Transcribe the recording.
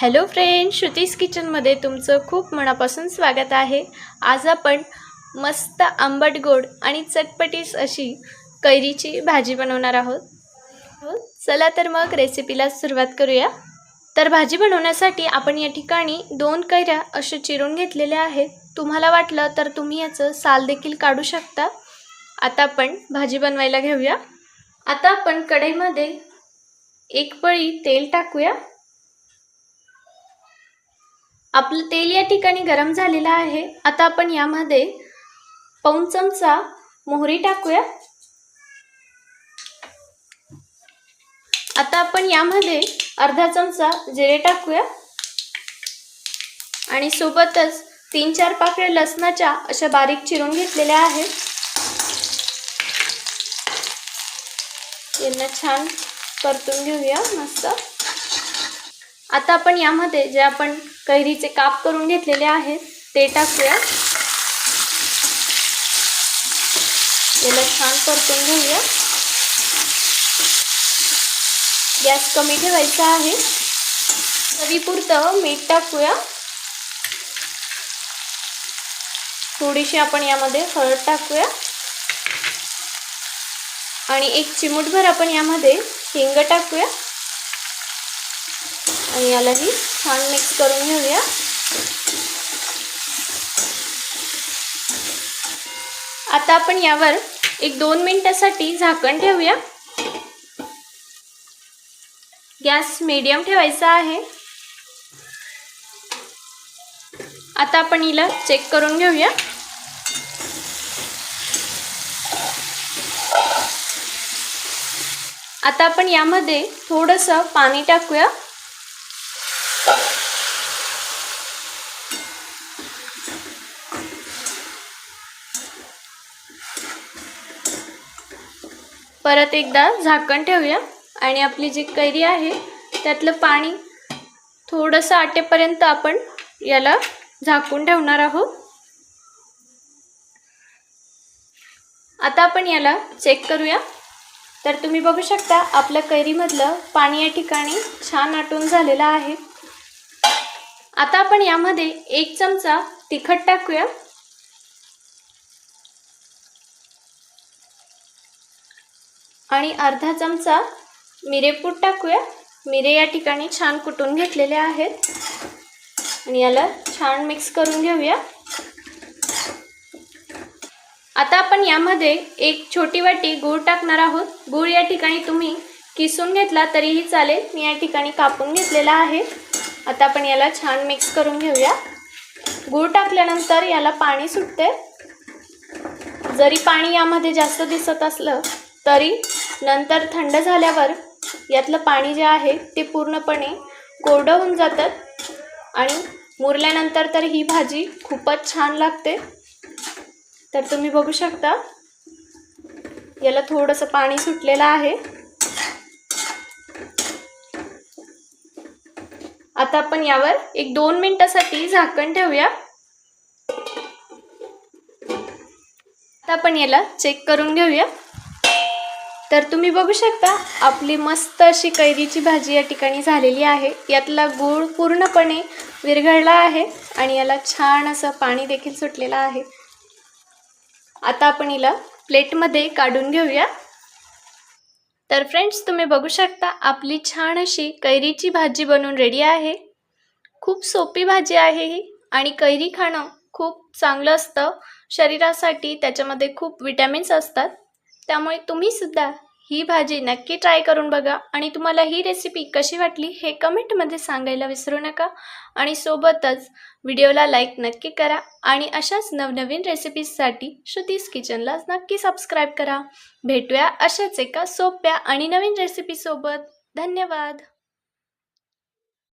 Hello friend Shruti's किचनमध्ये तुमचं खूप मनापासून स्वागत आहे. आज आपण मस्त आंबट गोड आणि चटपटीस अशी कैरीची भाजी बनवणार आहोत. हो, चला तर मग रेसिपीला सुरुवात करूया. तर भाजी बनवण्यासाठी आपण या ठिकाणी दोन कैऱ्या असे चिरून घेतलेल्या आहेत. तुम्हाला वाटलं तर तुम्ही याचं साल देखील काढू शकता. आता आपण भाजी बनवायला घेऊया. आता आपण कढईमध्ये एक पळी तेल टाकूया. आपलं तेल या ठिकाणी गरम झालेलं आहे. आता आपण यामध्ये पाऊण चमचा मोहरी टाकूया. आता आपण यामध्ये अर्धा चमचा जिरे टाकूया. आणि सोबतच तीन चार पाकळ्या लसणाच्या अशा बारीक चिरून घेतलेल्या आहेत. यांना छान परतून घेऊया मस्त. आता आपण यामध्ये जे आपण कैरीचे काप करून घेतलेले आहेत ते टाकूया. याला छान परतून घेऊया. गॅस कमी ठेवायचा आहे. चवीपुरतं मीठ टाकूया. थोडीशी आपण यामध्ये हळद टाकूया. आणि एक चिमूटभर आपण यामध्ये हिंग टाकूया. आणि यालाही छान मिक्स करून घेऊया. आता आपण यावर एक दोन मिनटासाठी झाकण ठेवूया. गॅस मीडियम ठेवायचा आहे. आता आपण हिला चेक करून घेऊया. आता आपण यामध्ये थोडंसं पाणी टाकूया. परत एकदा झाकण ठेवूया. आणि आपली जी कैरी आहे त्यातलं पाणी थोडंसं आटेपर्यंत आपण याला झाकून ठेवणार आहोत. आता आपण याला चेक करूया. तर तुम्ही बघू शकता आपल्या कैरीमधलं पाणी या ठिकाणी छान आटून झालेलं आहे. आता आपण यामध्ये एक चमचा तिखट टाकूया. आणि अर्धा चमचा मिरेपूड टाकूया. मिरे या ठिकाणी छान कुटून घेतलेले आहेत. आणि याला छान मिक्स करून घेऊया. आता आपण यामध्ये एक छोटी वाटी गूळ टाकणार आहोत. गूळ या ठिकाणी तुम्ही किसून घेतला तरीही चालेल. मी या ठिकाणी कापून घेतलेला आहे. आता आपण याला छान मिक्स करून घेऊया. गूळ टाकल्यानंतर याला पाणी सुटते जरी पाणी यामध्ये जास्त दिसत असलं तरी नंतर थंड झाल्यावर यातलं पाणी जे आहे ते पूर्णपणे कोरडं होऊन जातात आणि मुरल्यानंतर तर ही भाजी खूपच छान लागते. तर तुम्ही बघू शकता याला थोडंसं पाणी सुटलेलं आहे. आता आपण यावर एक दोन मिनटासाठी झाकण ठेवूया. आता आपण याला चेक करून घेऊया. तर तुम्ही बघू शकता आपली मस्त अशी कैरीची भाजी या ठिकाणी झालेली आहे. यातला गूळ पूर्णपणे विरघळला आहे आणि याला छान असं पाणी देखील सुटलेलं आहे. आता आपण हिला प्लेटमध्ये काढून घेऊया. तर फ्रेंड्स तुम्ही बघू शकता आपली छान अशी कैरीची भाजी बनवून रेडी आहे. खूप सोपी भाजी आहे ही आणि कैरी खाणं खूप चांगलं असतं. शरीरासाठी त्याच्यामध्ये खूप विटॅमिन्स असतात. त्यामुळे तुम्हीसुद्धा ही भाजी नक्की ट्राय करून बघा. आणि तुम्हाला ही रेसिपी कशी वाटली हे कमेंटमध्ये सांगायला विसरू नका. आणि सोबतच व्हिडिओला लाईक नक्की करा. आणि अशाच नवनवीन रेसिपीजसाठी श्रुतीस किचनला नक्की सबस्क्राईब करा. भेटूया अशाच एका सोप्या आणि नवीन रेसिपीसोबत धन्यवाद!